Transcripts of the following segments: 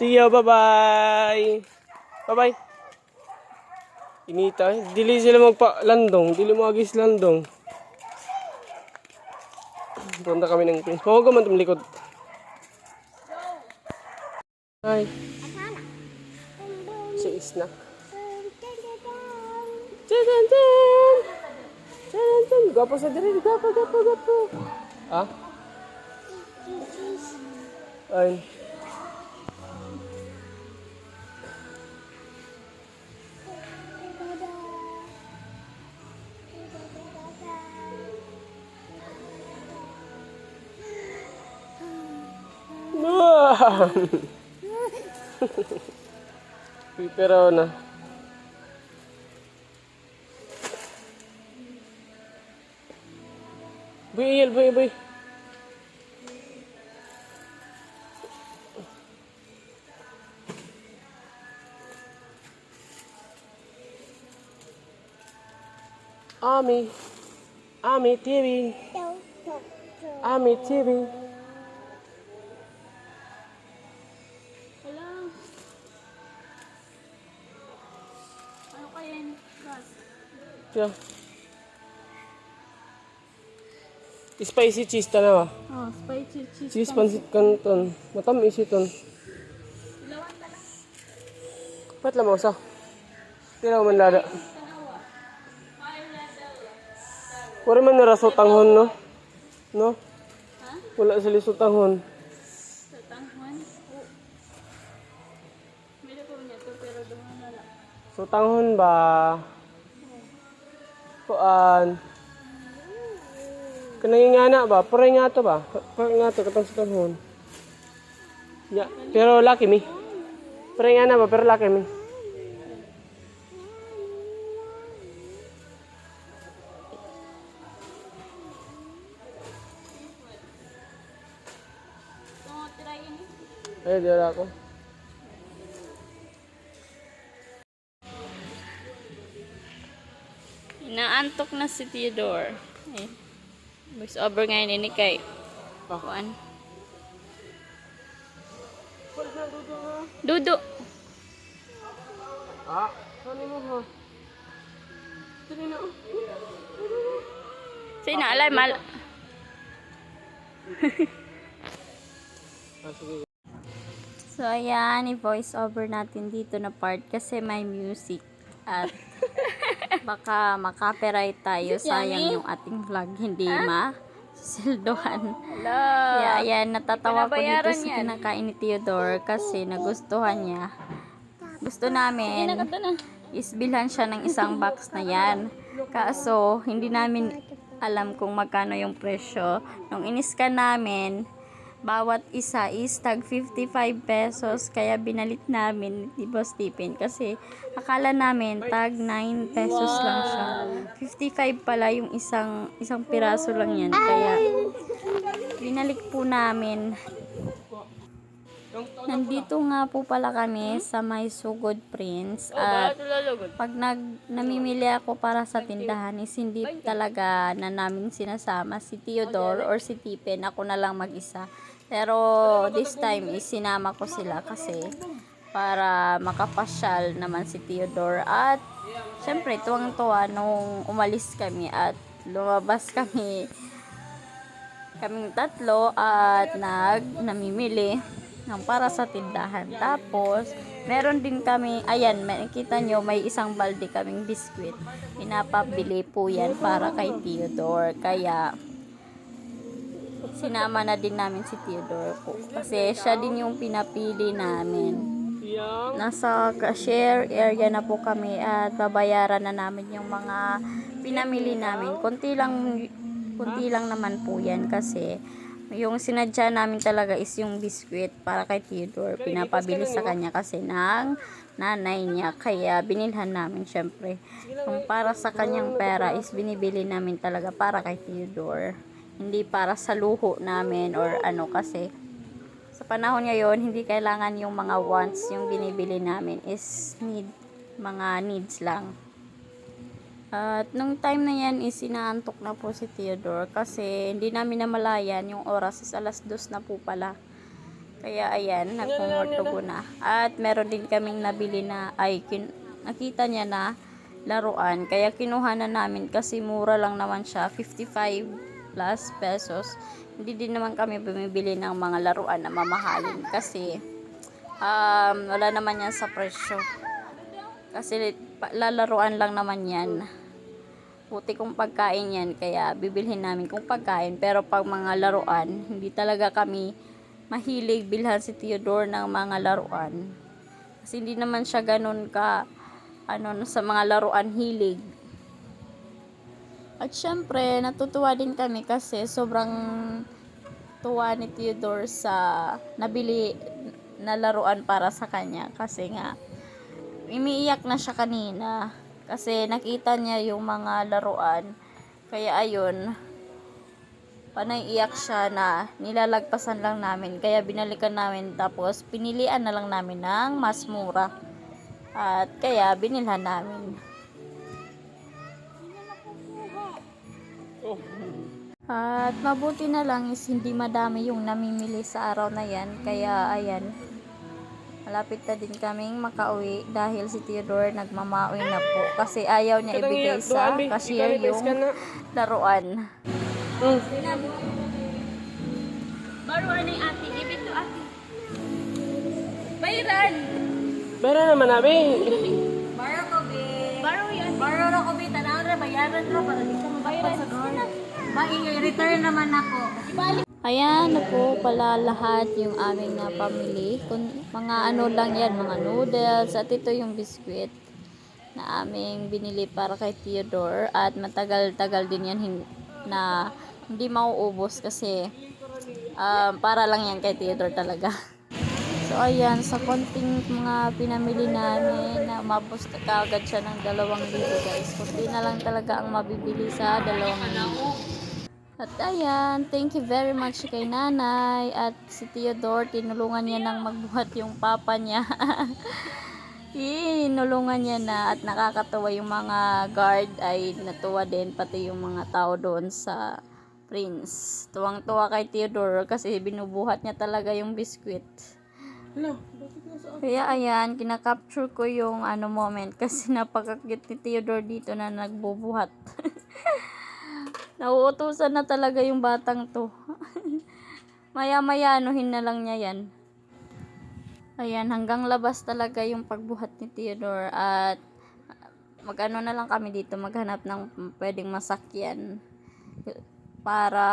Tiyo, bye-bye. Bye-bye. Inita, dili sila magpa-landong. Dili mo agis landong. Punta kami ng Prince. Huwag ka man tumalikod. Hi. Si Isna. Jan, jan. Jan, jan. Gwapo sa diri. Gwapo, gwapo, gwapo. Ah? Ay. No! Pero na. Iyal, boy, boy. Ami. Ami TV. Ami TV. Yeah. Spicy cheese tanawa. Oh, spicy cheese. Cheese pansit kanton. Matamis iton. Ilawan ka lang. Pat mo sa. Tira man lada. Wala man naraso tanghon no? No? Ha? Wala sila sa tanghon. Sa tanghuan? Oo. May ko niya to pero doon na lang. So tanghon ba? Kuan. Kanang nga na ba? Paray nga to ba? Paray nga to katong sa. Ya, pero laki mi. Paray nga na ba? Pero laki mi. So, try ini. Ay, di wala ako. Inaantok na si Theodore. Eh. Voice over ngayon ini kay Kuan. Dudu. Ah, ano mo ha? Dali na. Say na alay mal. Sige. So ayan, i-voice over natin dito na part kasi may music at baka makapiright tayo. Sayang yung ating vlog, hindi ma sildohan. Kaya ayan, natatawa ko dito sa kinakain ni Theodore kasi nagustuhan niya. Gusto namin isbilhan siya ng isang box na yan. Kaso, hindi namin alam kung magkano yung presyo. Nung iniskan namin, bawat isa is tag 55 pesos kaya binalit namin ni Boss Stephen kasi akala namin tag 9 pesos lang siya. 55 pala yung isang isang piraso lang yan kaya binalik po namin. Nandito nga po pala kami sa may Sugod Prince. At pag nag, namimili ako para sa tindahan is hindi talaga na namin sinasama si Theodore or si Tipen. Ako na lang mag-isa. Pero this time is sinama ko sila kasi para makapasyal naman si Theodore at syempre tuwang-tuwa nung umalis kami at lumabas kami kaming tatlo at nag namimili ng para sa tindahan. Tapos, meron din kami, ayan, makikita nyo, may isang balde kaming biskwit. Pinapabili po yan para kay Theodore. Kaya, sinama na din namin si Theodore po. Kasi siya din yung pinapili namin. Nasa cashier area na po kami at babayaran na namin yung mga pinamili namin. Kunti lang, kunti lang naman po yan kasi yung sinadya namin talaga is yung biskwit para kay Theodore. Pinapabili sa kanya kasi ng nanay niya. Kaya binilhan namin syempre. Yung para sa kanyang pera is binibili namin talaga para kay Theodore. Hindi para sa luho namin or ano kasi sa panahon ngayon, hindi kailangan yung mga wants yung binibili namin is need, mga needs lang. At nung time na yan is inaantok na po si Theodore kasi hindi namin namalayan yung oras is alas dos na po pala. Kaya ayan, nagpumortugo na. At meron din kaming nabili na, ay, kin, nakita niya na laruan. Kaya kinuha na namin kasi mura lang naman siya, 55 plus pesos. Hindi din naman kami bumibili ng mga laruan na mamahalin kasi um, wala naman yan sa presyo. Kasi lalaruan lang naman yan. Puti kong pagkain yan, kaya bibilhin namin kung pagkain. Pero pag mga laruan, hindi talaga kami mahilig bilhan si Theodore ng mga laruan. Kasi hindi naman siya ganun ka, ano, sa mga laruan hilig. At syempre, natutuwa din kami kasi sobrang tuwa ni Theodore sa nabili na laruan para sa kanya. Kasi nga, umiiyak na siya kanina. Kasi nakita niya yung mga laruan. Kaya ayun panay iyak siya na nilalagpasan lang namin. Kaya binalikan namin tapos pinilian na lang namin ng mas mura. At kaya binilhan namin Oh. at mabuti na lang is hindi madami yung namimili sa araw na yan kaya ayan malapit na din kaming makauwi dahil si Theodore nagmamawi na po kasi ayaw niya ibigay sa cashier yung laruan Mm. Baro ni ate, give it to ate. Bayran! Pero naman nabi. Baro ko, be. Baro yan. Baro na ko, be. Bayaran na para di ka mabayran sa door. Ba-return naman ako. Ayan na po pala lahat yung aming napamili. Kung mga ano lang yan, mga noodles. At ito yung biskwit na aming binili para kay Theodore. At matagal-tagal din yan na hindi mauubos kasi um, para lang yan kay Theodore talaga. So ayan, sa konting mga pinamili namin, na mabos na kaagad siya ng dalawang libo guys. Kunti na lang talaga ang mabibili sa dalawang libo. At ayan, thank you very much kay nanay at si Theodore, tinulungan niya nang magbuhat yung papa niya. Tinulungan niya na at nakakatawa yung mga guard ay natuwa din pati yung mga tao doon sa Prince. Tuwang-tuwa kay Theodore kasi binubuhat niya talaga yung biskwit. Hello, bakit nasa Kaya ayan, kinakapture ko yung ano moment kasi napakakit ni Theodore dito na nagbubuhat. Nauutusan na talaga yung batang to. Maya-maya anuhin na lang niya yan. Ayan, hanggang labas talaga yung pagbuhat ni Theodore at magano na lang kami dito maghanap ng pwedeng masakyan para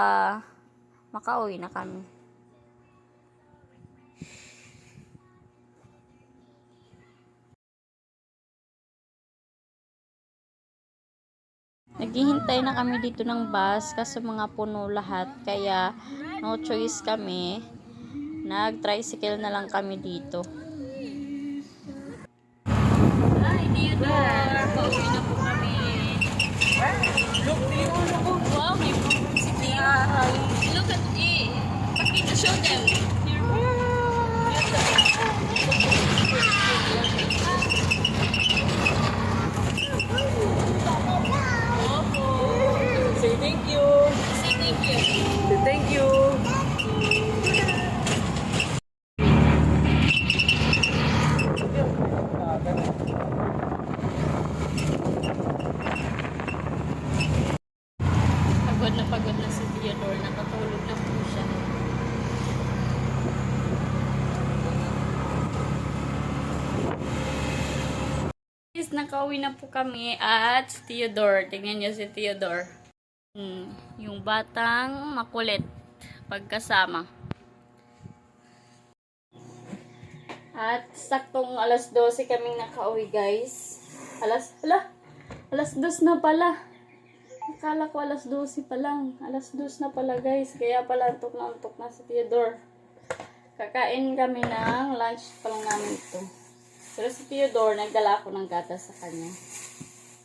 makauwi na kami. Naghihintay na kami dito ng bus kasi mga puno lahat. Kaya no choice kami. Nag-tricycle na lang kami dito. Hi, Theodore! Pauwi na po kami. Look, Theo, look. Wow, may si Theo. Look at it. Pakita, show them. Say thank you. Say thank you. Say thank you. Pagod na pagod na si Theodore. Nakatulog na po siya. Guys, nakauwi na po kami at si Theodore. Tingnan niyo si Theodore. Hmm, yung batang makulit pagkasama. At saktong alas 12 kaming nakauwi guys. Alas, ala, alas 2 na pala. Akala ko alas 12 pa lang. Alas 2 na pala guys. Kaya pala antok na antok na si Theodore. Kakain kami ng lunch pa lang namin ito. Pero si Theodore, nagdala ako ng gatas sa kanya.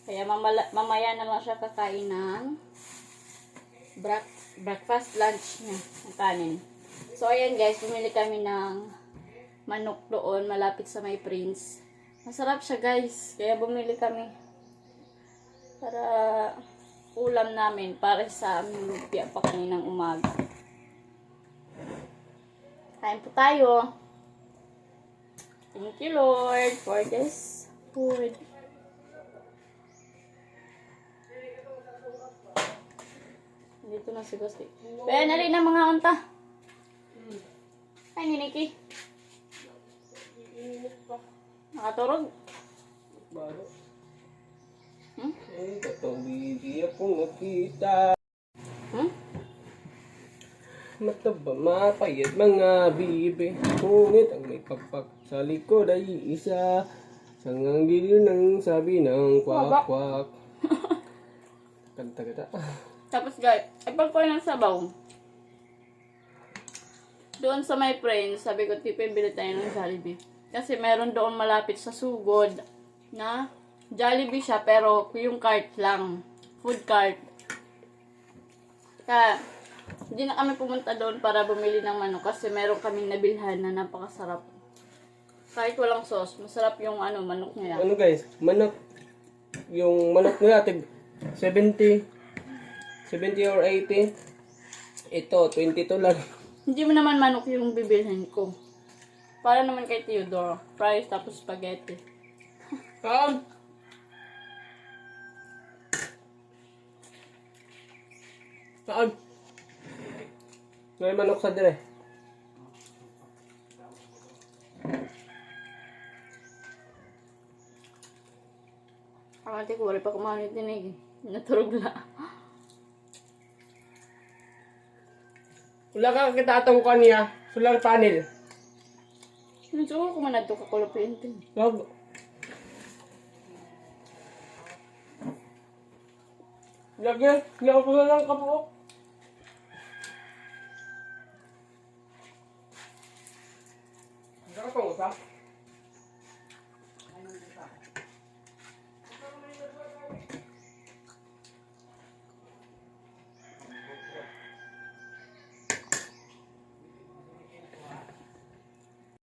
Kaya mamala, mamaya na lang siya kakain ng brak- breakfast lunch niya. Ng kanin. So ayan guys, bumili kami ng manok doon malapit sa may prince. Masarap siya guys. Kaya bumili kami para ulam namin para sa aming lumpia pa kaninang umaga. Kain po tayo. Thank you, Lord, for this food. Dito na si Gusti. Kaya na rin ang mga unta. Ay, ni Nikki. Nakaturog. Baro. Hmm? Ay, katawidi akong nakita. Hmm? Mataba, mapayat mga bibe. Ngunit ang may pakpak sa likod ay isa. Sangang giliw ng sabi ng kwak kwak. Kanta kita. Tapos guys, ipag ko ng sabaw. Doon sa my friends, sabi ko, tipin bili tayo ng Jollibee. Kasi meron doon malapit sa sugod na Jollibee siya, pero yung cart lang. Food cart. Kaya, hindi na kami pumunta doon para bumili ng manok kasi meron kaming nabilhan na napakasarap. Kahit walang sauce, masarap yung ano, manok niya. Ano guys, manok. Yung manok nila, tig 70. 70 or 80. Ito, 22 lang. Hindi mo naman manok yung bibilhin ko. Para naman kay Theodore. Fries tapos spaghetti. Um, Saan? May manok sa dire. Ang ate ko, wala pa kumain tinig. eh. Naturog na. Wala ka kitatong ko niya. Solar panel. Siguro ko man ito kakulapin. Wag. Lagyan. Lagyan ko na lang kapo.